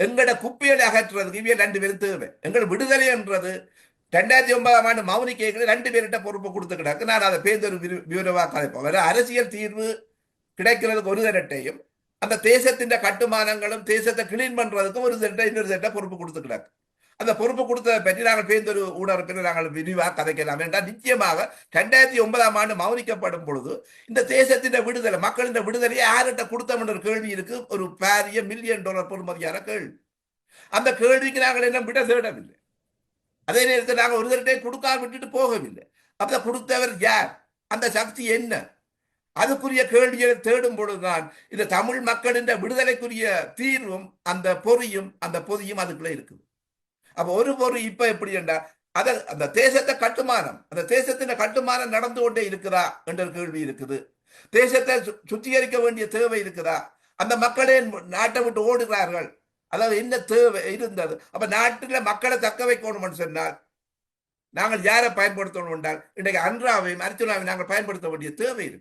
எங்கட குப்பைகளை அகற்றுறதுக்கு இவைய ரெண்டு பேரும் தேவை. எங்கள் விடுதலை என்றது ரெண்டாயிரத்தி ஒன்பதாம் ஆண்டு மௌனி கேட்கல ரெண்டு பேர்கிட்ட பொறுப்பு கொடுத்து கிடக்கு நான் அதை பேருந்து ஒரு விவரமாக கதைப்போம் வேற அரசியல் தீர்வு கிடைக்கிறதுக்கு ஒரு தரட்டையும் அந்த தேசத்தின் கட்டுமானங்களும் தேசத்தை கிளீன் பண்றதுக்கும் ஒரு தட்டை இன்னொரு தட்டை பொறுப்பு கொடுத்து கிடக்கு அந்த பொறுப்பு கொடுத்த பற்றி நாங்கள் பேர்ந்தொரு ஊடகத்தில் நாங்கள் விரிவாக கதைக்கலாம் என்றால் நிச்சயமாக ரெண்டாயிரத்தி ஒன்பதாம் ஆண்டு மௌனிக்கப்படும் பொழுது இந்த தேசத்தின் விடுதலை மக்களின் விடுதலையை யார்கிட்ட கொடுத்தோம் என்ற கேள்வி இருக்கு? ஒரு பாரிய மில்லியன் டாலர் பொறுமதியான கேள்வி. அந்த கேள்விக்கு நாங்கள் என்ன விட தேடவில்லை. அதே நேரத்தில் நாங்கள் ஒரு தரட்டை கொடுக்காம விட்டுட்டு போகவில்லை. அப்ப கொடுத்தவர் யார்? அந்த சக்தி என்ன? அதுக்குரிய கேள்வியை தேடும் பொழுதுதான் இந்த தமிழ் மக்களின் விடுதலைக்குரிய தீர்வும் அந்த பொறியும் அந்த பொதியும் அதுக்குள்ளே இருக்குது. அப்ப ஒரு பொருள் இப்ப எப்படி என்றா அத அந்த தேசத்தை கட்டுமானம் அந்த தேசத்தின் கட்டுமானம் நடந்து கொண்டே இருக்குதா என்ற கேள்வி இருக்குது. தேசத்தை சு- சுத்திகரிக்க வேண்டிய தேவை இருக்குதா? அந்த மக்களே நாட்டை விட்டு ஓடுகிறார்கள். அதாவது என்ன தேவை இருந்தது? அப்ப நாட்டில் மக்களை தக்க வைக்கணும்னு சொன்னால் நாங்கள் யாரை பயன்படுத்தணும் என்றால் இன்றைக்கு அன்றாவையும் அர்ச்சுனாவையும் நாங்கள் பயன்படுத்த வேண்டிய தேவை இருக்கு.